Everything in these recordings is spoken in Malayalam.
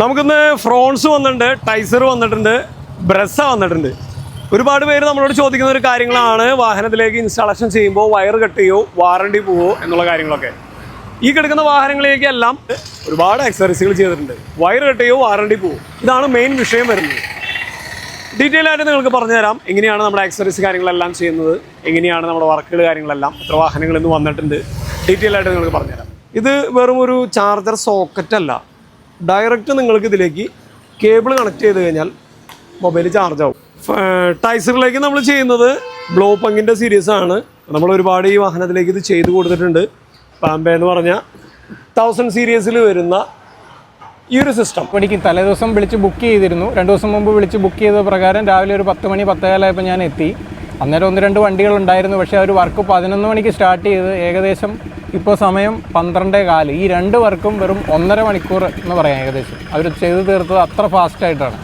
നമുക്കിന്ന് ഫ്രോൺസ് വന്നിട്ടുണ്ട് ടൈസർ വന്നിട്ടുണ്ട് ബ്രസ്സ വന്നിട്ടുണ്ട്. ഒരുപാട് പേര് നമ്മളോട് ചോദിക്കുന്ന ഒരു കാര്യങ്ങളാണ്. വാഹനത്തിലേക്ക് ഇൻസ്റ്റാളേഷൻ ചെയ്യുമ്പോൾ വയർ ചെയ്യുമോ വാറണ്ടി പോവോ എന്നുള്ള കാര്യങ്ങളൊക്കെ. ഈ കിടക്കുന്ന വാഹനങ്ങളിലേക്കെല്ലാം ഒരുപാട് എക്സസറീസുകൾ ചെയ്തിട്ടുണ്ട്. വയർ ചെയ്യുമോ വാറണ്ടി പോവോ. ഇതാണ് മെയിൻ വിഷയം വരുന്നത്. ഡീറ്റെയിൽ ആയിട്ട് നിങ്ങൾക്ക് പറഞ്ഞുതരാം. എങ്ങനെയാണ് നമ്മുടെ എക്സസറീസ് കാര്യങ്ങളെല്ലാം ചെയ്യുന്നത്? എങ്ങനെയാണ് നമ്മുടെ വർക്കുകൾ കാര്യങ്ങളെല്ലാം? എത്ര വാഹനങ്ങൾ ഇന്ന് വന്നിട്ടുണ്ട്? ഡീറ്റെയിൽ ആയിട്ട് നിങ്ങൾക്ക് പറഞ്ഞുതരാം. ഇത് വെറും ഒരു ചാർജർ സോക്കറ്റ് അല്ല. ഡയറക്റ്റ് നിങ്ങൾക്ക് ഇതിലേക്ക് കേബിൾ കണക്ട് ചെയ്ത് കഴിഞ്ഞാൽ മൊബൈൽ ചാർജ് ആവും ടൈസറിലേക്ക് നമ്മൾ ചെയ്യുന്നത് ബ്ലോ പങ്കിന്റെ സീരീസ് ആണ്. നമ്മൾ ഒരുപാട് ഈ വാഹനത്തിലേക്ക് ഇത് ചെയ്ത് കൊടുത്തിട്ടുണ്ട്. പാമ്പേ എന്ന് പറഞ്ഞാൽ തൗസൻഡ് സീരീസിൽ വരുന്ന ഈ ഒരു സിസ്റ്റം എനിക്ക് തലേദിവസം വിളിച്ച് ബുക്ക് ചെയ്തിരുന്നു. രണ്ട് ദിവസം മുമ്പ് വിളിച്ച് ബുക്ക് ചെയ്ത പ്രകാരം രാവിലെ ഒരു പത്ത് മണി പത്തേകാലായപ്പോൾ ഞാൻ എത്തി. അന്നേരം ഒന്ന് രണ്ട് വണ്ടികൾ ഉണ്ടായിരുന്നു. പക്ഷേ അവർ വർക്ക് പതിനൊന്ന് മണിക്ക് സ്റ്റാർട്ട് ചെയ്ത് ഏകദേശം ഇപ്പോൾ സമയം പന്ത്രണ്ടേ കാൽ. ഈ രണ്ട് വർക്കും വെറും ഒന്നര മണിക്കൂർ എന്ന് പറയാം ഏകദേശം. അവർ ചെയ്ത് തീർത്തത് അത്ര ഫാസ്റ്റായിട്ടാണ്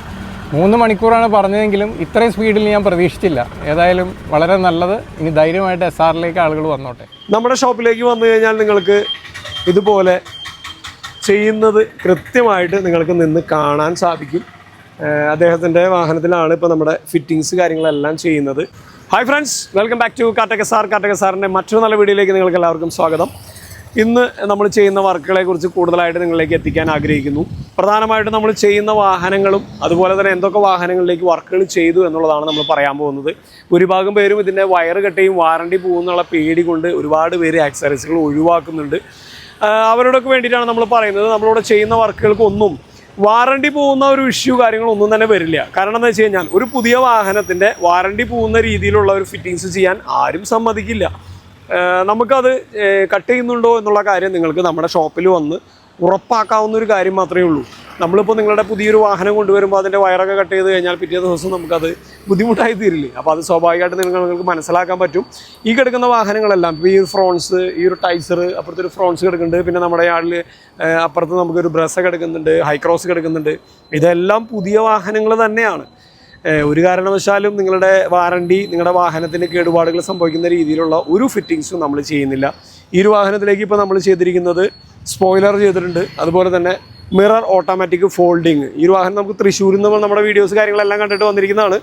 മൂന്ന് മണിക്കൂറാണ് പറഞ്ഞതെങ്കിലും ഇത്രയും സ്പീഡിൽ ഞാൻ പ്രതീക്ഷിച്ചില്ല. ഏതായാലും വളരെ നല്ലത്. ഇനി ധൈര്യമായിട്ട് എസ് ആറിലേക്ക് ആളുകൾ വന്നോട്ടെ. നമ്മുടെ ഷോപ്പിലേക്ക് വന്നു കഴിഞ്ഞാൽ നിങ്ങൾക്ക് ഇതുപോലെ ചെയ്യുന്നത് കൃത്യമായിട്ട് നിങ്ങൾക്ക് നിന്ന് കാണാൻ സാധിക്കും. അദ്ദേഹത്തിന്റെ വാഹനത്തിലാണ് ഇപ്പോൾ നമ്മുടെ ഫിറ്റിങ്സ് കാര്യങ്ങളെല്ലാം ചെയ്യുന്നത്. Hi friends welcome back to Kattaka sir Kattaka സാറിന്റെ മറ്റൊരു നല്ല വീഡിയോയിലേക്ക് നിങ്ങൾക്ക് എല്ലാവർക്കും സ്വാഗതം. ഇന്ന് നമ്മൾ ചെയ്യുന്ന വർക്കുകളെക്കുറിച്ച് കൂടുതലായിട്ട് നിങ്ങളിലേക്ക് എത്തിക്കാൻ ആഗ്രഹിക്കുന്നു. പ്രധാനമായിട്ടും നമ്മൾ ചെയ്യുന്ന വാഹനങ്ങളും അതുപോലെ തന്നെ എന്തൊക്കെ വാഹനങ്ങളിലേക്ക് വർക്കുകൾ ചെയ്തു എന്നുള്ളതാണ് നമ്മൾ പറയാൻ പോകുന്നത്. ഭൂരിഭാഗം പേരും ഇതിന്റെ വയർ കെട്ടിയും വാറണ്ടി പോകുന്നുള്ള പേടി കൊണ്ട് ഒരുപാട് പേര് ആക്സറീസുകൾ ഒഴിവാക്കുന്നുണ്ട്. അവരോടൊക്കെ വേണ്ടിയിട്ടാണ് നമ്മൾ പറയുന്നത്. നമ്മളിവിടെ ചെയ്യുന്ന വർക്കുകൾക്കൊന്നും വാറണ്ടി പോകുന്ന ഒരു ഇഷ്യൂ കാര്യങ്ങളൊന്നും തന്നെ വരില്ല. കാരണം എന്താ വെച്ച് കഴിഞ്ഞാൽ ഒരു പുതിയ വാഹനത്തിന്റെ വാറണ്ടി പോകുന്ന രീതിയിലുള്ള ഒരു ഫിറ്റിങ്സ് ചെയ്യാൻ ആരും സമ്മതിക്കില്ല. നമുക്കത് കട്ട് ചെയ്യുന്നുണ്ടോ എന്നുള്ള കാര്യം നിങ്ങൾക്ക് നമ്മുടെ ഷോപ്പിൽ വന്ന് ഉറപ്പാക്കാവുന്ന ഒരു കാര്യം മാത്രമേ ഉള്ളൂ. നമ്മളിപ്പോൾ നിങ്ങളുടെ പുതിയൊരു വാഹനം കൊണ്ടുവരുമ്പോൾ അതിന്റെ വയറൊക്കെ കട്ട് ചെയ്ത് കഴിഞ്ഞാൽ പിറ്റേ ദിവസം നമുക്കത് ബുദ്ധിമുട്ടായി തീരില്ലേ? അപ്പോൾ അത് സ്വാഭാവികമായിട്ട് നിങ്ങൾ- നിങ്ങൾക്ക് മനസ്സിലാക്കാൻ പറ്റും. ഈ കിടക്കുന്ന വാഹനങ്ങളെല്ലാം ഇപ്പോൾ ഈ ഒരു ഫ്രോൺസ് ഈ ഒരു ടൈസർ അപ്പുറത്തെ ഒരു ഫ്രോൺസ് കിടക്കുന്നുണ്ട്. പിന്നെ നമ്മുടെ ആളിൽ അപ്പുറത്ത് നമുക്കൊരു ബ്രസ്സ കിടക്കുന്നുണ്ട് ഹൈക്രോസ് കിടക്കുന്നുണ്ട്. ഇതെല്ലാം പുതിയ വാഹനങ്ങൾ തന്നെയാണ്. ഒരു കാരണവശാലും നിങ്ങളുടെ വാറണ്ടി നിങ്ങളുടെ വാഹനത്തിന് കേടുപാടുകൾ സംഭവിക്കുന്ന രീതിയിലുള്ള ഒരു ഫിറ്റിങ്സും നമ്മൾ ചെയ്യുന്നില്ല. ഈ ഒരു വാഹനത്തിലേക്ക് ഇപ്പോൾ നമ്മൾ ചെയ്തിരിക്കുന്നത് സ്പോയിലർ ചെയ്തിട്ടുണ്ട്. അതുപോലെ തന്നെ മിറർ ഓട്ടോമാറ്റിക് ഫോൾഡിങ്. ഈ ഒരു വാഹനം നമുക്ക് തൃശ്ശൂരിൽ നിന്ന് നമ്മുടെ വീഡിയോസ് കാര്യങ്ങളെല്ലാം കണ്ടിട്ട് വന്നിരിക്കുന്നതാണ്.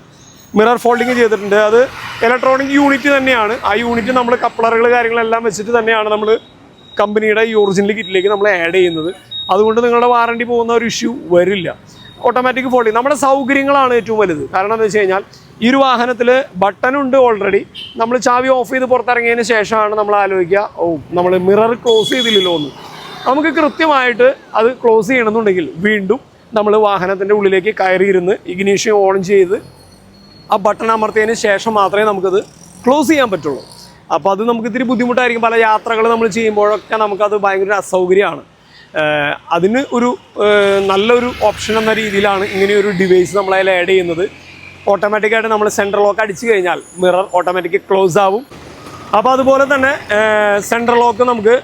മിറർ ഫോൾഡിങ് ചെയ്തിട്ടുണ്ട്. അത് ഇലക്ട്രോണിക് യൂണിറ്റ് തന്നെയാണ്. ആ യൂണിറ്റ് നമ്മൾ കപ്ലറുകൾ കാര്യങ്ങളെല്ലാം വെച്ചിട്ട് തന്നെയാണ് നമ്മൾ കമ്പനിയുടെ ഈ ഒറിജിനൽ കിറ്റിലേക്ക് നമ്മൾ ആഡ് ചെയ്യുന്നത്. അതുകൊണ്ട് നിങ്ങളുടെ വാറണ്ടി പോകുന്ന ഒരു ഇഷ്യൂ വരില്ല. ഓട്ടോമാറ്റിക് ഫോൾഡിങ് നമ്മുടെ സൗകര്യങ്ങളാണ് ഏറ്റവും വലുത്. കാരണം എന്താ വെച്ച് കഴിഞ്ഞാൽ ഈ ഒരു വാഹനത്തിൽ ബട്ടനുണ്ട് ഓൾറെഡി നമ്മൾ ചാവി ഓഫ് ചെയ്ത് പുറത്തിറങ്ങിയതിന് ശേഷമാണ് നമ്മൾ ആലോചിക്കുക ഓ നമ്മൾ മിറർ ക്ലോസ് ചെയ്തില്ലല്ലോ എന്ന്. നമുക്ക് കൃത്യമായിട്ട് അത് ക്ലോസ് ചെയ്യണമെന്നുണ്ടെങ്കിൽ വീണ്ടും നമ്മൾ വാഹനത്തിന്റെ ഉള്ളിലേക്ക് കയറിയിരുന്ന് ഇഗ്നീഷ്യം ഓൺ ചെയ്ത് ആ ബട്ടൺ അമർത്തിയതിന് ശേഷം മാത്രമേ നമുക്കത് ക്ലോസ് ചെയ്യാൻ പറ്റുള്ളൂ. അപ്പോൾ അത് നമുക്ക് ഇത്തിരി ബുദ്ധിമുട്ടായിരിക്കും. പല യാത്രകൾ നമ്മൾ ചെയ്യുമ്പോഴൊക്കെ നമുക്കത് ഭയങ്കര അസൗകര്യമാണ്. അതിന് ഒരു നല്ലൊരു ഓപ്ഷൻ എന്ന രീതിയിലാണ് ഇങ്ങനെയൊരു ഡിവൈസ് നമ്മൾ അതിൽ ആഡ് ചെയ്യുന്നത്. ഓട്ടോമാറ്റിക്കായിട്ട് നമ്മൾ സെൻട്രൽ ലോക്ക് അടിച്ചു കഴിഞ്ഞാൽ മിറർ ഓട്ടോമാറ്റിക് ക്ലോസ് ആവും. അപ്പോൾ അതുപോലെ തന്നെ സെൻട്രൽ ലോക്ക് നമുക്ക്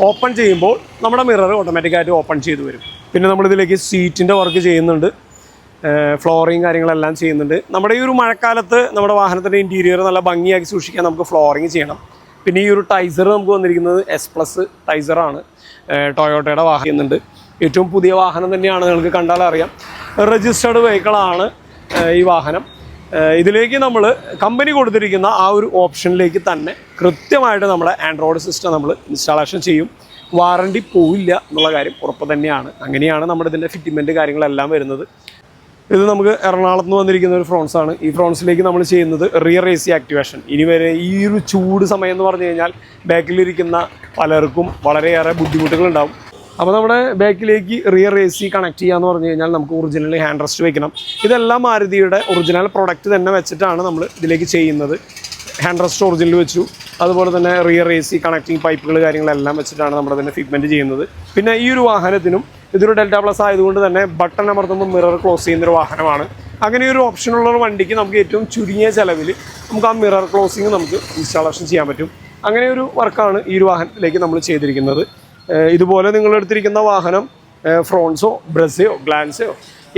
ഓപ്പൺ ചെയ്യുമ്പോൾ നമ്മുടെ മിറർ ഓട്ടോമാറ്റിക്കായിട്ട് ഓപ്പൺ ചെയ്ത് വരും. പിന്നെ നമ്മളിതിലേക്ക് സീറ്റിന്റെ വർക്ക് ചെയ്യുന്നുണ്ട്. ഫ്ലോറിങ് കാര്യങ്ങളെല്ലാം ചെയ്യുന്നുണ്ട്. നമ്മുടെ ഈ ഒരു മഴക്കാലത്ത് നമ്മുടെ വാഹനത്തിന്റെ ഇന്റീരിയർ നല്ല ഭംഗിയാക്കി സൂക്ഷിക്കാൻ നമുക്ക് ഫ്ലോറിങ് ചെയ്യണം. പിന്നെ ഈ ഒരു ടൈസർ നമുക്ക് വന്നിരിക്കുന്നത് എസ് പ്ലസ് ടൈസറാണ് ടൊയോട്ടയുടെ വാഹനം ചെയ്യുന്നുണ്ട്. ഏറ്റവും പുതിയ വാഹനം തന്നെയാണ് നിങ്ങൾക്ക് കണ്ടാൽ അറിയാം വെഹിക്കിളാണ് ഈ വാഹനം. ഇതിലേക്ക് നമ്മൾ കമ്പനി കൊടുത്തിരിക്കുന്ന ആ ഒരു ഓപ്ഷനിലേക്ക് തന്നെ കൃത്യമായിട്ട് നമ്മുടെ ആൻഡ്രോയിഡ് സിസ്റ്റം നമ്മൾ ഇൻസ്റ്റാളേഷൻ ചെയ്യും. വാറണ്ടി പോവില്ല എന്നുള്ള കാര്യം ഉറപ്പ് തന്നെയാണ്. അങ്ങനെയാണ് നമ്മുടെ ഇതിന്റെ ഫിറ്റിമെന്റ് കാര്യങ്ങളെല്ലാം വരുന്നത്. ഇത് നമുക്ക് എറണാകുളത്ത് നിന്ന് വന്നിരിക്കുന്ന ഒരു ഫ്രോൺസ് ആണ്. ഈ ഫ്രോൺസിലേക്ക് നമ്മൾ ചെയ്യുന്നത് റിയർ എ സി ആക്ടിവേഷൻ ഇനി വരെ ഈ ഒരു ചൂട് സമയം എന്ന് പറഞ്ഞു കഴിഞ്ഞാൽ ബാക്കിലിരിക്കുന്ന പലർക്കും വളരെയേറെ ബുദ്ധിമുട്ടുകളുണ്ടാവും. അപ്പോൾ നമ്മുടെ ബാക്കിലേക്ക് റിയർ എ സി കണക്ട് ചെയ്യാന്ന് പറഞ്ഞു കഴിഞ്ഞാൽ നമുക്ക് ഒറിജിനൽ ഹാൻഡ് റെസ്റ്റ് വെക്കണം. ഇതെല്ലാം മാരുതിയുടെ ഒറിജിനൽ പ്രൊഡക്റ്റ് തന്നെ വെച്ചിട്ടാണ് നമ്മൾ ഇതിലേക്ക് ചെയ്യുന്നത്. ഹാൻഡ് റെസ്റ്റ് ഒറിജിനൽ വെച്ചു. അതുപോലെ തന്നെ റിയർ എ സി കണക്റ്റിംഗ് പൈപ്പുകൾ കാര്യങ്ങളെല്ലാം വെച്ചിട്ടാണ് നമ്മൾ തന്നെ ഫിഗ്മെന്റ് ചെയ്യുന്നത്. പിന്നെ ഈ ഒരു വാഹനത്തിനും ഇതൊരു ഡെൽറ്റ പ്ലസ് ആയതുകൊണ്ട് തന്നെ ബട്ടൺ അമർത്തുമ്പോൾ മിറർ ക്ലോസ് ചെയ്യുന്ന ഒരു വാഹനമാണ്. അങ്ങനെ ഒരു ഓപ്ഷനുള്ള ഒരു വണ്ടിക്ക് നമുക്ക് ഏറ്റവും ചുരുങ്ങിയ ചിലവിൽ നമുക്ക് ആ മിറർ ക്ലോസിങ് നമുക്ക് ഇൻസ്റ്റാളേഷൻ ചെയ്യാൻ പറ്റും. അങ്ങനെ ഒരു വർക്കാണ് ഈ ഒരു വാഹനത്തിലേക്ക് നമ്മൾ ചെയ്തിരിക്കുന്നത്. ഇതുപോലെ നിങ്ങൾ എടുത്തിരിക്കുന്ന വാഹനം ഫ്രോൺസോ ബ്രസയോ ഗ്ലാൻസയോ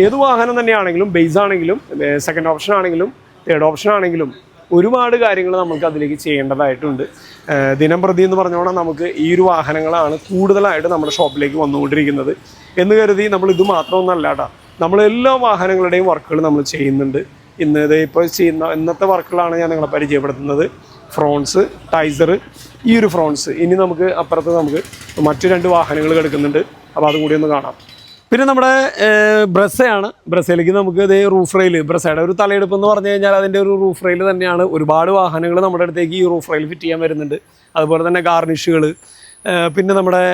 ഏത് വാഹനം തന്നെയാണെങ്കിലും ബേസ് ആണെങ്കിലും സെക്കൻഡ് ഓപ്ഷൻ ആണെങ്കിലും തേർഡ് ഓപ്ഷൻ ആണെങ്കിലും ഒരുപാട് കാര്യങ്ങൾ നമുക്ക് അതിലേക്ക് ചെയ്യേണ്ടതായിട്ടുണ്ട്. ദിനം പ്രതി എന്ന് പറഞ്ഞോണം നമുക്ക് ഈ ഒരു വാഹനങ്ങളാണ് കൂടുതലായിട്ട് നമ്മുടെ ഷോപ്പിലേക്ക് വന്നുകൊണ്ടിരിക്കുന്നത്. എന്ന് കരുതി നമ്മൾ ഇത് മാത്രമൊന്നല്ല കേട്ടോ നമ്മൾ എല്ലാ വാഹനങ്ങളുടെയും വർക്കുകൾ നമ്മൾ ചെയ്യുന്നുണ്ട്. ഇന്ന് ഇത് ഇപ്പോൾ ചെയ്യുന്ന ഇന്നത്തെ വർക്കുകളാണ് ഞാൻ നിങ്ങളെ പരിചയപ്പെടുത്തുന്നത്. ഫ്രോൺസ് ടൈസർ ഈ ഒരു ഫ്രോൺസ് ഇനി നമുക്ക് അപ്പുറത്ത് നമുക്ക് മറ്റു രണ്ട് വാഹനങ്ങൾ കിടക്കുന്നുണ്ട്. അപ്പോൾ അതും കൂടി ഒന്ന് കാണാം. പിന്നെ നമ്മുടെ ബ്രസ്സയാണ് ബ്രസയാണ്. ബ്രസയിലേക്ക് നമുക്ക് ഇതേ റൂഫ് റെയിൽ ബ്രസയുടെ ഒരു തലയെടുപ്പ് എന്ന് പറഞ്ഞു കഴിഞ്ഞാൽ അതിന്റെ ഒരു റൂഫ് റെയിൽ തന്നെയാണ്. ഒരുപാട് വാഹനങ്ങൾ നമ്മുടെ അടുത്തേക്ക് ഈ റൂഫ് റെയിൽ ഫിറ്റ് ചെയ്യാൻ വരുന്നുണ്ട്. അതുപോലെ തന്നെ ഗാർണിഷുകൾ പിന്നെ നമ്മുടെ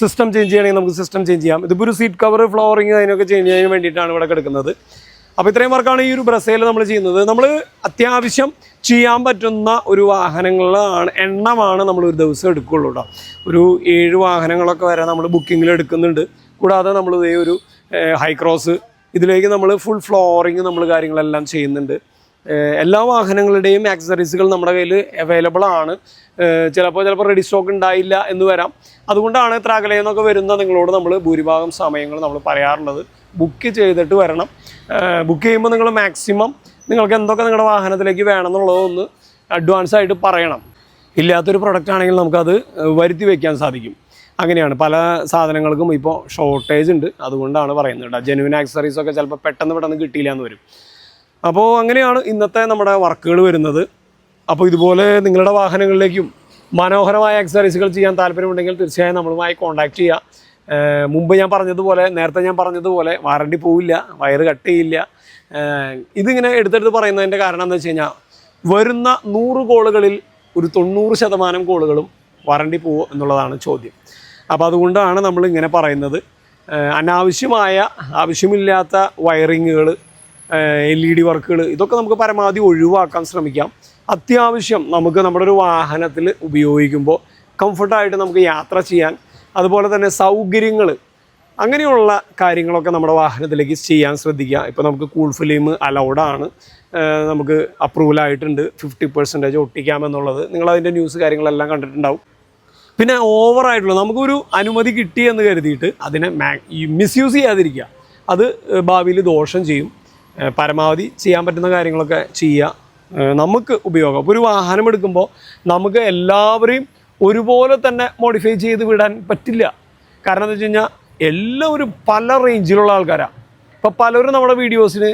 സിസ്റ്റം ചേഞ്ച് ചെയ്യണമെങ്കിൽ നമുക്ക് സിസ്റ്റം ചേഞ്ച് ചെയ്യാം. ഇതിപ്പോൾ ഒരു സീറ്റ് കവർ ഫ്ലോറിങ് അതിനൊക്കെ ചേഞ്ച് ചെയ്യാൻ വേണ്ടിയിട്ടാണ് ഇവിടെ കിടക്കുന്നത്. അപ്പോൾ ഇത്രയും വർക്കാണ് ഈ ഒരു ബ്രസയിൽ നമ്മൾ ചെയ്യുന്നത്. നമ്മൾ അത്യാവശ്യം ചെയ്യാൻ പറ്റുന്ന ഒരു വാഹനങ്ങളാണ് എണ്ണമാണ് നമ്മൾ ഒരു ദിവസം എടുക്കുകയുള്ളൂ കേട്ടോ ഒരു ഏഴ് വാഹനങ്ങളൊക്കെ വരെ നമ്മൾ ബുക്കിങ്ങിൽ എടുക്കുന്നുണ്ട്. കൂടാതെ നമ്മൾ ഇതേ ഒരു ഹൈക്രോസ് ഇതിലേക്ക് നമ്മൾ ഫുൾ ഫ്ലോറിങ് നമ്മൾ കാര്യങ്ങളെല്ലാം ചെയ്യുന്നുണ്ട്. എല്ലാ വാഹനങ്ങളുടെയും ആക്സസറീസുകൾ നമ്മുടെ കയ്യിൽ അവൈലബിൾ ആണ്. ചിലപ്പോൾ ചിലപ്പോൾ റെഡി സ്റ്റോക്ക് ഉണ്ടായില്ല എന്ന് വരാം. അതുകൊണ്ടാണ് നിന്നൊക്കെ വരുന്ന നിങ്ങളോട് നമ്മൾ ഭൂരിഭാഗം സമയങ്ങൾ നമ്മൾ പറയാറുള്ളത്. ബുക്ക് ചെയ്തിട്ട് വരണം. ബുക്ക് ചെയ്യുമ്പോൾ നിങ്ങൾ മാക്സിമം നിങ്ങൾക്ക് എന്തൊക്കെ നിങ്ങളുടെ വാഹനത്തിലേക്ക് വേണം എന്നുള്ളതൊന്ന് അഡ്വാൻസ് ആയിട്ട് പറയണം. ഇല്ലാത്തൊരു പ്രൊഡക്റ്റ് ആണെങ്കിൽ നമുക്കത് വരുത്തി വയ്ക്കാൻ സാധിക്കും. അങ്ങനെയാണ്. പല സാധനങ്ങൾക്കും ഇപ്പോൾ ഷോർട്ടേജ് ഉണ്ട്. അതുകൊണ്ടാണ് പറയുന്നത് കേട്ടോ. ജെനുവിൻ ആക്സറീസൊക്കെ ചിലപ്പോൾ പെട്ടെന്ന് പെട്ടെന്ന് കിട്ടിയില്ല എന്ന് വരും. അപ്പോൾ അങ്ങനെയാണ് ഇന്നത്തെ നമ്മുടെ വർക്കുകൾ വരുന്നത്. അപ്പോൾ ഇതുപോലെ നിങ്ങളുടെ വാഹനങ്ങളിലേക്കും മനോഹരമായ ആക്സറീസുകൾ ചെയ്യാൻ താല്പര്യമുണ്ടെങ്കിൽ തീർച്ചയായും നമ്മളുമായി കോൺടാക്റ്റ് ചെയ്യുക മുമ്പ് ഞാൻ പറഞ്ഞതുപോലെ നേരത്തെ ഞാൻ പറഞ്ഞതുപോലെ വാറണ്ടി പോവില്ല വയറ് കട്ട് ചെയ്യില്ല. ഇതിങ്ങനെ എടുത്തെടുത്ത് പറയുന്നതിന്റെ കാരണം എന്താ വെച്ച് കഴിഞ്ഞാൽ വരുന്ന നൂറ് കോളുകളിൽ ഒരു തൊണ്ണൂറ് ശതമാനം കോളുകളും വാറണ്ടി പോവുക എന്നുള്ളതാണ് ചോദ്യം. അപ്പോൾ അതുകൊണ്ടാണ് നമ്മൾ ഇങ്ങനെ പറയുന്നത് അനാവശ്യമായ ആവശ്യമില്ലാത്ത വയറിങ്ങുകൾ എൽ ഇ ഡി വർക്കുകൾ ഇതൊക്കെ നമുക്ക് പരമാവധി ഒഴിവാക്കാൻ ശ്രമിക്കാം. അത്യാവശ്യം നമുക്ക് നമ്മുടെ ഒരു വാഹനത്തിൽ ഉപയോഗിക്കുമ്പോൾ കംഫർട്ടായിട്ട് നമുക്ക് യാത്ര ചെയ്യാൻ അതുപോലെ തന്നെ സൗകര്യങ്ങൾ അങ്ങനെയുള്ള കാര്യങ്ങളൊക്കെ നമ്മുടെ വാഹനത്തിലേക്ക് ചെയ്യാൻ ശ്രദ്ധിക്കുക. ഇപ്പോൾ നമുക്ക് കൂൾ ഫിലിം അലൗഡാണ് നമുക്ക് അപ്രൂവൽ ആയിട്ടുണ്ട്. ഫിഫ്റ്റി പെർസെന്റേജ് ഒട്ടിക്കാമെന്നുള്ളത് നിങ്ങളതിന്റെ ന്യൂസ് കാര്യങ്ങളെല്ലാം കണ്ടിട്ടുണ്ടാവും. പിന്നെ ഓവറായിട്ടുള്ള നമുക്കൊരു അനുമതി കിട്ടി എന്ന് കരുതിയിട്ട് അതിനെ മാ മിസ്യൂസ് ചെയ്യാതിരിക്കുക. അത് ഭാവിയിൽ ദോഷം ചെയ്യും. പരമാവധി ചെയ്യാൻ പറ്റുന്ന കാര്യങ്ങളൊക്കെ ചെയ്യുക. നമുക്ക് ഉപയോഗം. ഒരു വാഹനം എടുക്കുമ്പോൾ നമുക്ക് എല്ലാവരെയും ഒരുപോലെ തന്നെ മോഡിഫൈ ചെയ്ത് വിടാൻ പറ്റില്ല. കാരണം എന്താ വെച്ച് കഴിഞ്ഞാൽ എല്ലാവരും പല റേഞ്ചിലുള്ള ആൾക്കാരാണ് ഇപ്പോൾ പലരും നമ്മുടെ വീഡിയോസിന്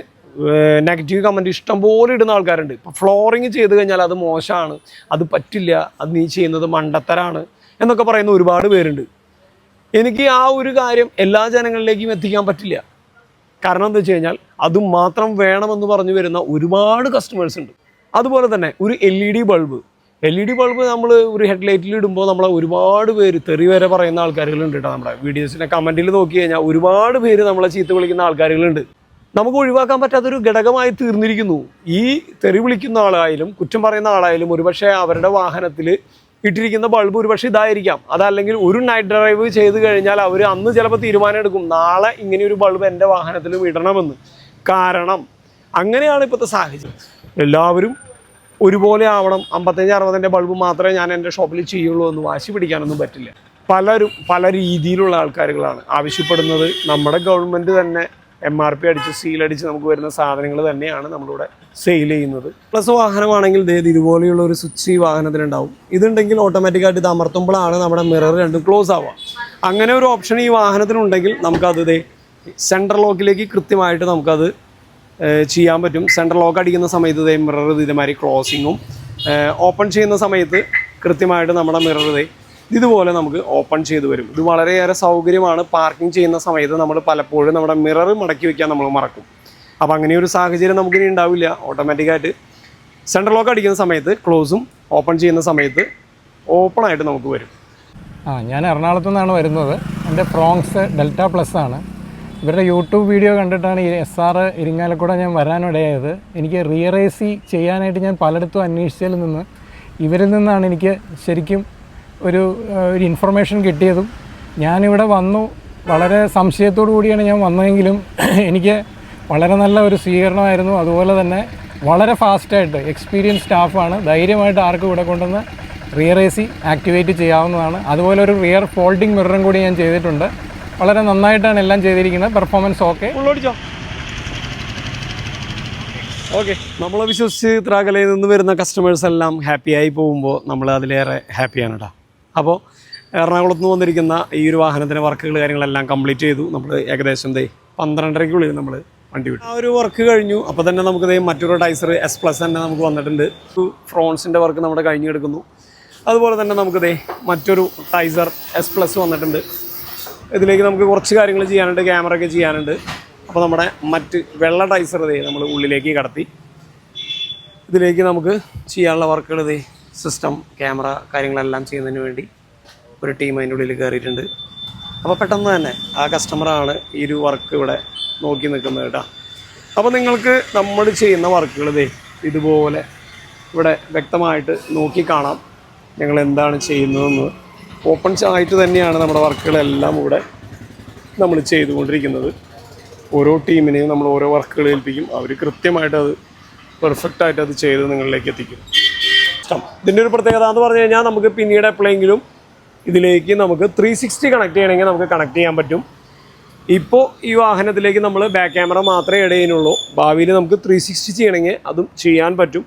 നെഗറ്റീവ് കമന്റ് ഇഷ്ടം പോലെ ഇടുന്ന ആൾക്കാരുണ്ട്. ഇപ്പോൾ ഫ്ലോറിങ് ചെയ്ത് കഴിഞ്ഞാൽ അത് മോശമാണ്. അത് പറ്റില്ല. അത് നീ ചെയ്യുന്നത് മണ്ടത്തരാണ് എന്നൊക്കെ പറയുന്ന ഒരുപാട് പേരുണ്ട്. എനിക്ക് ആ ഒരു കാര്യം എല്ലാ ജനങ്ങളിലേക്കും എത്തിക്കാൻ പറ്റില്ല. കാരണം എന്താ വെച്ച് കഴിഞ്ഞാൽ അത് മാത്രം വേണമെന്ന് പറഞ്ഞു വരുന്ന ഒരുപാട് കസ്റ്റമേഴ്സ് ഉണ്ട്. അതുപോലെ തന്നെ ഒരു L E D bulb L E D bulb നമ്മൾ ഒരു ഹെഡ് ലൈറ്റിൽ ഇടുമ്പോൾ നമ്മളെ ഒരുപാട് പേര് തെറി വരെ പറയുന്ന ആൾക്കാരുകളുണ്ട് കേട്ടോ നമ്മുടെ വീഡിയോസിന്റെ കമന്റിൽ നോക്കി കഴിഞ്ഞാൽ ഒരുപാട് പേര് നമ്മളെ ചീത്ത വിളിക്കുന്ന ആൾക്കാരുകളുണ്ട്. നമുക്ക് ഒഴിവാക്കാൻ പറ്റാത്തൊരു ഘടകമായി തീർന്നിരിക്കുന്നു. ഈ തെറി വിളിക്കുന്ന ആളായാലും കുറ്റം പറയുന്ന ആളായാലും ഒരുപക്ഷെ അവരുടെ വാഹനത്തിൽ ഇട്ടിരിക്കുന്ന ബൾബ് ഒരുപക്ഷെ ഇതായിരിക്കാം. അതല്ലെങ്കിൽ ഒരു നൈറ്റ് ഡ്രൈവ് ചെയ്ത് കഴിഞ്ഞാൽ അവർ അന്ന് ചിലപ്പോൾ തീരുമാനം എടുക്കും നാളെ ഇങ്ങനെ ഒരു ബൾബ് എന്റെ വാഹനത്തിലും ഇടണമെന്ന് കാരണം അങ്ങനെയാണ് ഇപ്പോഴത്തെ സാഹചര്യം. എല്ലാവരും ഒരുപോലെ ആവണം. അമ്പത്തഞ്ച് അറുപതിന്റെ ബൾബ് മാത്രമേ ഞാൻ എന്റെ ഷോപ്പിൽ ചെയ്യുള്ളൂ എന്ന് വാശി പിടിക്കാനൊന്നും പറ്റില്ല. പലരും പല രീതിയിലുള്ള ആൾക്കാരുകളാണ്. ആവശ്യപ്പെടുന്നത് നമ്മുടെ ഗവൺമെന്റ് തന്നെ എം ആർ പി അടിച്ച് സീലടിച്ച് നമുക്ക് വരുന്ന സാധനങ്ങൾ തന്നെയാണ് നമ്മളിവിടെ സെയിൽ ചെയ്യുന്നത്. പ്ലസ് വാഹനമാണെങ്കിൽ ദേ ഇതുപോലെയുള്ള ഒരു സ്വിച്ച് ഈ വാഹനത്തിലുണ്ടാവും. ഇതുണ്ടെങ്കിൽ ഓട്ടോമാറ്റിക്കായിട്ട് ഇത് അമർത്തുമ്പോഴാണ് നമ്മുടെ മിറർ രണ്ടും ക്ലോസ് ആവുക. അങ്ങനെ ഒരു ഓപ്ഷൻ ഈ വാഹനത്തിനുണ്ടെങ്കിൽ നമുക്കത് സെൻട്രൽ ലോക്കിലേക്ക് കൃത്യമായിട്ട് നമുക്കത് ചെയ്യാൻ പറ്റും. സെൻട്രൽ ലോക്ക് അടിക്കുന്ന സമയത്ത് ഇതേ മിറർ ഇതേമാതിരി ക്ലോസിങ്ങും ഓപ്പൺ ചെയ്യുന്ന സമയത്ത് കൃത്യമായിട്ട് നമ്മുടെ മിറർ ഇതേ ഇതുപോലെ നമുക്ക് ഓപ്പൺ ചെയ്ത് വരും. ഇത് വളരെയേറെ സൗകര്യമാണ്. പാർക്കിംഗ് ചെയ്യുന്ന സമയത്ത് നമ്മൾ പലപ്പോഴും നമ്മുടെ മിറർ മടക്കി വെക്കാൻ നമ്മൾ മറക്കും. അപ്പോൾ അങ്ങനെ ഒരു സാഹചര്യം നമുക്കിനി ഉണ്ടാവില്ല. ഓട്ടോമാറ്റിക്കായിട്ട് സെൻട്രൽ ലോക്ക് അടിക്കുന്ന സമയത്ത് ക്ലോസും ഓപ്പൺ ചെയ്യുന്ന സമയത്ത് ഓപ്പൺ ആയിട്ട് നമുക്ക് വരും. ആ ഞാൻ എറണാകുളത്തു നിന്നാണ് വരുന്നത്. എന്റെ ഫ്രോങ്സ് ഡെൽറ്റ പ്ലസ് ആണ്. ഇവരുടെ യൂട്യൂബ് വീഡിയോ കണ്ടിട്ടാണ് ഈ എസ് ആർ ഇരിങ്ങാലക്കൂടെ ഞാൻ വരാനിടയായത്. എനിക്ക് റിയറേസി ചെയ്യാനായിട്ട് ഞാൻ പലയിടത്തും അന്വേഷിച്ചതിൽ നിന്ന് ഇവരിൽ നിന്നാണ് എനിക്ക് ശരിക്കും ഒരു ഒരു ഇൻഫർമേഷൻ കിട്ടിയതും. ഞാനിവിടെ വന്നു. വളരെ സംശയത്തോടു കൂടിയാണ് ഞാൻ വന്നതെങ്കിലും എനിക്ക് വളരെ നല്ല ഒരു സ്വീകരണമായിരുന്നു. അതുപോലെ തന്നെ വളരെ ഫാസ്റ്റായിട്ട് എക്സ്പീരിയൻസ് സ്റ്റാഫാണ്. ധൈര്യമായിട്ട് ആർക്കും ഇവിടെ കൊണ്ടുവന്ന് റിയർ എ സി ആക്ടിവേറ്റ് ചെയ്യാവുന്നതാണ്. അതുപോലെ ഒരു റിയർ ഫോൾഡിംഗ് മിററും കൂടി ഞാൻ ചെയ്തിട്ടുണ്ട്. വളരെ നന്നായിട്ടാണ് എല്ലാം ചെയ്തിരിക്കുന്നത്. Performance okay ഉള്ളോടിച്ചോ. ഓക്കെ നമ്മളെ വിശ്വസിച്ച് ത്രാഗലയിൽ നിന്ന് വരുന്ന കസ്റ്റമേഴ്സ് എല്ലാം ഹാപ്പിയായി പോകുമ്പോൾ നമ്മൾ അതിലേറെ ഹാപ്പിയാണ് കേട്ടോ അപ്പോൾ എറണാകുളത്ത് നിന്ന് വന്നിരിക്കുന്ന ഈ ഒരു വാഹനത്തിന്റെ വർക്കുകൾ കാര്യങ്ങളെല്ലാം കംപ്ലീറ്റ് ചെയ്തു. നമ്മൾ ഏകദേശം ദേ പന്ത്രണ്ടരയ്ക്കുള്ളിൽ നമ്മൾ വണ്ടി വിട്ടു. ആ ഒരു വർക്ക് കഴിഞ്ഞു. അപ്പോൾ തന്നെ നമുക്ക് ദേ മറ്റൊരു ടൈസർ എസ് പ്ലസ് തന്നെ നമുക്ക് വന്നിട്ടുണ്ട്. ഫ്രോൺസിന്റെ വർക്ക് നമ്മുടെ കഴിഞ്ഞെടുക്കുന്നു കിടക്കുന്നു. അതുപോലെ തന്നെ നമുക്ക് ദേ മറ്റൊരു ടൈസർ എസ് പ്ലസ് വന്നിട്ടുണ്ട്. ഇതിലേക്ക് നമുക്ക് കുറച്ച് കാര്യങ്ങൾ ചെയ്യാനുണ്ട് ക്യാമറ ഒക്കെ ചെയ്യാനുണ്ട്. അപ്പോൾ നമ്മുടെ മറ്റ് വെള്ള ടൈസർ ഇതേ നമ്മൾ ഉള്ളിലേക്ക് കടത്തി. ഇതിലേക്ക് നമുക്ക് ചെയ്യാനുള്ള വർക്കുകൾ ഇതേ സിസ്റ്റം ക്യാമറ കാര്യങ്ങളെല്ലാം ചെയ്യുന്നതിന് വേണ്ടി ഒരു ടീം അതിന്റെ ഉള്ളിൽ കയറിയിട്ടുണ്ട്. അപ്പോൾ പെട്ടെന്ന് തന്നെ ആ കസ്റ്റമറാണ് ഈ ഒരു വർക്ക് ഇവിടെ നോക്കി നിൽക്കുന്നത് കേട്ടോ. അപ്പോൾ നിങ്ങൾക്ക് നമ്മൾ ചെയ്യുന്ന വർക്കുകൾ ഇതേ ഇതുപോലെ ഇവിടെ വ്യക്തമായിട്ട് നോക്കി കാണാം. ഞങ്ങൾ എന്താണ് ചെയ്യുന്നതെന്ന്. ഓപ്പൺ ആയിട്ട് തന്നെയാണ് നമ്മുടെ വർക്കുകളെല്ലാം ഇവിടെ നമ്മൾ ചെയ്തുകൊണ്ടിരിക്കുന്നത്. ഓരോ ടീമിനെയും നമ്മൾ ഓരോ വർക്കുകൾ ഏൽപ്പിക്കും. അവർ കൃത്യമായിട്ട് അത് പെർഫെക്റ്റ് ആയിട്ട് അത് ചെയ്ത് നിങ്ങളിലേക്ക് എത്തിക്കും. ഇഷ്ടം. ഇതിന്റെ ഒരു പ്രത്യേകത എന്ന് പറഞ്ഞു കഴിഞ്ഞാൽ നമുക്ക് പിന്നീട് എപ്പോഴെങ്കിലും ഇതിലേക്ക് നമുക്ക് ത്രീ സിക്സ്റ്റി കണക്ട് ചെയ്യണമെങ്കിൽ നമുക്ക് കണക്ട് ചെയ്യാൻ പറ്റും. ഇപ്പോൾ ഈ വാഹനത്തിലേക്ക് നമ്മൾ ബാക്ക് ക്യാമറ മാത്രമേ ഇട ചെയ്യുന്നുള്ളൂ ഭാവിയിൽ നമുക്ക് ത്രീ സിക്സ്റ്റി ചെയ്യണമെങ്കിൽ അതും ചെയ്യാൻ പറ്റും.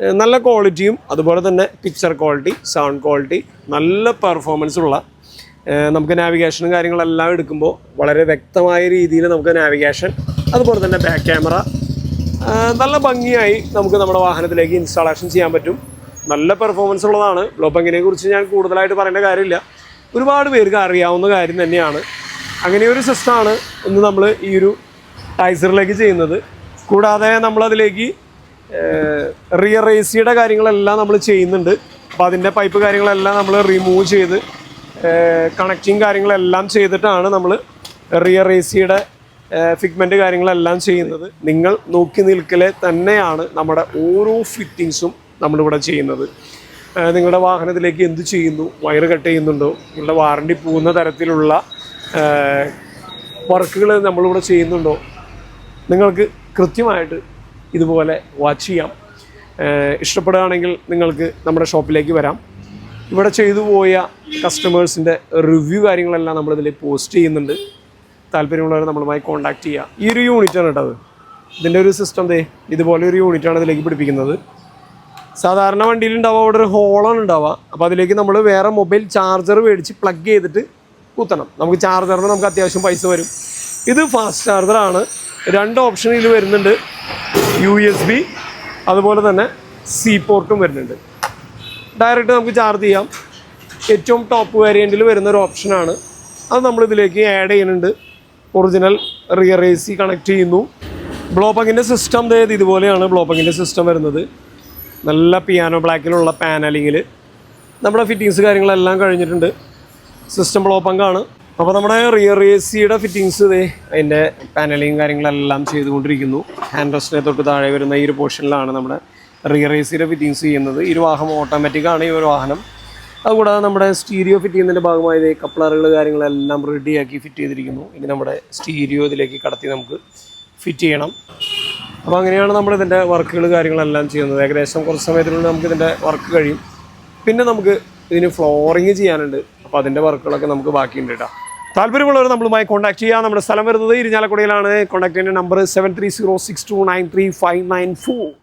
നല്ല ക്വാളിറ്റിയും അതുപോലെ തന്നെ പിക്ചർ ക്വാളിറ്റി സൗണ്ട് ക്വാളിറ്റി നല്ല പെർഫോമൻസ് ഉള്ള ഏഹ് നമുക്ക് നാവിഗേഷനും കാര്യങ്ങളെല്ലാം എടുക്കുമ്പോൾ വളരെ വ്യക്തമായ രീതിയിൽ നമുക്ക് നാവിഗേഷൻ അതുപോലെ തന്നെ ബാക്ക് ക്യാമറ നല്ല ഭംഗിയായി നമുക്ക് നമ്മുടെ വാഹനത്തിലേക്ക് ഇൻസ്റ്റാളേഷൻ ചെയ്യാൻ പറ്റും. നല്ല പെർഫോമൻസ് ഉള്ളതാണ്. ബ്ലോപ്പങ്ങിനെ കുറിച്ച് ഞാൻ കൂടുതലായിട്ട് പറയേണ്ട കാര്യമില്ല. ഒരുപാട് പേർക്ക് അറിയാവുന്ന കാര്യം തന്നെയാണ്. അങ്ങനെ ഒരു സിസ്റ്റമാണ് ഇന്ന് നമ്മൾ ഈ ഒരു ടൈസറിലേക്ക് ചെയ്യുന്നത്. കൂടാതെ നമ്മളതിലേക്ക് റിയർ എ സിയുടെ കാര്യങ്ങളെല്ലാം നമ്മൾ ചെയ്യുന്നുണ്ട്. അപ്പോൾ അതിന്റെ പൈപ്പ് കാര്യങ്ങളെല്ലാം നമ്മൾ റിമൂവ് ചെയ്ത് കണക്റ്റിങ് കാര്യങ്ങളെല്ലാം ചെയ്തിട്ടാണ് നമ്മൾ റിയർ എ സിയുടെ ഫിഗ്മെന്റ് കാര്യങ്ങളെല്ലാം ചെയ്യുന്നത്. നിങ്ങൾ നോക്കി നിൽക്കലെ തന്നെയാണ് നമ്മുടെ ഓരോ ഫിറ്റിങ്സും നമ്മളിവിടെ ചെയ്യുന്നത്. നിങ്ങളുടെ വാഹനത്തിലേക്ക് എന്ത് ചെയ്യുന്നു? വയർ കട്ട് ചെയ്യുന്നുണ്ടോ? നിങ്ങളുടെ വാറണ്ടി പോകുന്ന തരത്തിലുള്ള വർക്കുകൾ നമ്മളിവിടെ ചെയ്യുന്നുണ്ടോ? നിങ്ങൾക്ക് കൃത്യമായിട്ട് ഇതുപോലെ വാച്ച് ചെയ്യാം. ഇഷ്ടപ്പെടുകയാണെങ്കിൽ നിങ്ങൾക്ക് നമ്മുടെ ഷോപ്പിലേക്ക് വരാം. ഇവിടെ ചെയ്തു പോയ കസ്റ്റമേഴ്സിന്റെ റിവ്യൂ കാര്യങ്ങളെല്ലാം നമ്മളിതിൽ പോസ്റ്റ് ചെയ്യുന്നുണ്ട്. താല്പര്യമുള്ളവർ നമ്മളുമായി കോൺടാക്ട് ചെയ്യുക ഈ ഒരു യൂണിറ്റാണ് കേട്ടത് ഇതിന്റെ ഒരു സിസ്റ്റം ദേ ഇതുപോലെ ഒരു യൂണിറ്റാണ് ഇതിലേക്ക് പിടിപ്പിക്കുന്നത്. സാധാരണ വണ്ടിയിൽ ഉണ്ടാവുക അവിടെ ഒരു ഹോളാണ് ഉണ്ടാവുക. അപ്പോൾ അതിലേക്ക് നമ്മൾ വേറെ മൊബൈൽ ചാർജർ മേടിച്ച് പ്ലഗ് ചെയ്തിട്ട് കുത്തണം. നമുക്ക് ചാർജറിന് നമുക്ക് അത്യാവശ്യം പൈസ വരും. ഇത് ഫാസ്റ്റ് ചാർജറാണ് രണ്ട് ഓപ്ഷനിൽ വരുന്നുണ്ട് യു എസ് ബി അതുപോലെ തന്നെ സി പോർട്ടും വരുന്നുണ്ട്. ഡയറക്റ്റ് നമുക്ക് ചാർജ് ചെയ്യാം. ഏറ്റവും ടോപ്പ് വേരിയന്റിൽ വരുന്ന ഒരു ഓപ്ഷനാണ് അത് നമ്മളിതിലേക്ക് ആഡ് ചെയ്യുന്നുണ്ട്. Original rear A C connect ചെയ്യുന്നു ബ്ലോപ്പങ്ങിന്റെ സിസ്റ്റം അതായത് ഇതുപോലെയാണ് ബ്ലോപ്പങ്ങിന്റെ സിസ്റ്റം വരുന്നത്. നല്ല പിയാനോ ബ്ലാക്കിലുള്ള പാനലിങ്ങിൽ നമ്മുടെ ഫിറ്റിങ്സ് കാര്യങ്ങളെല്ലാം കഴിഞ്ഞിട്ടുണ്ട്. സിസ്റ്റം ബ്ലോപ്പങ്കാണ് അപ്പോൾ നമ്മുടെ റിയർ എ സിയുടെ ഫിറ്റിങ്സ് ഇതേ അതിന്റെ പാനലിങ് കാര്യങ്ങളെല്ലാം ചെയ്തുകൊണ്ടിരിക്കുന്നു. ഹാൻഡ് റെസ്റ്റിനെ തൊട്ട് താഴെ വരുന്ന ഈ ഒരു പോർഷനിലാണ് നമ്മുടെ റിയർ എ സിയുടെ ഫിറ്റിങ്സ് ചെയ്യുന്നത്. ഈ ഒരു വാഹനം ഓട്ടോമാറ്റിക്കാണ് ഈ ഒരു വാഹനം. അതുകൂടാതെ നമ്മുടെ സ്റ്റീരിയോ ഫിറ്റ് ചെയ്യുന്നതിന്റെ ഭാഗമായി കപ്ലറുകൾ കാര്യങ്ങളെല്ലാം റെഡിയാക്കി ഫിറ്റ് ചെയ്തിരിക്കുന്നു. ഇനി നമ്മുടെ സ്റ്റീരിയോ ഇതിലേക്ക് കടത്തി നമുക്ക് ഫിറ്റ് ചെയ്യണം. അപ്പോൾ അങ്ങനെയാണ് നമ്മൾ ഇതിന്റെ വർക്കുകൾ കാര്യങ്ങളെല്ലാം ചെയ്യുന്നത്. ഏകദേശം കുറച്ച് സമയത്തിനുള്ളിൽ നമുക്ക് ഇതിന്റെ വർക്ക് കഴിയും. പിന്നെ നമുക്ക് ഇതിന് ഫ്ലോറിങ് ചെയ്യാനുണ്ട്. അപ്പോൾ അതിന്റെ വർക്കുകളൊക്കെ നമുക്ക് ബാക്കിയുണ്ട് കേട്ടോ താല്പര്യമുള്ളവർ നമ്മളുമായി കോൺടാക്ട് ചെയ്യുക നമ്മുടെ സ്ഥലം വരുന്നത് ഇരിഞ്ഞാലക്കുടയിലാണ്. കോൺടാക്ട് ചെയ്യേണ്ട number seven three zero six two nine three five nine four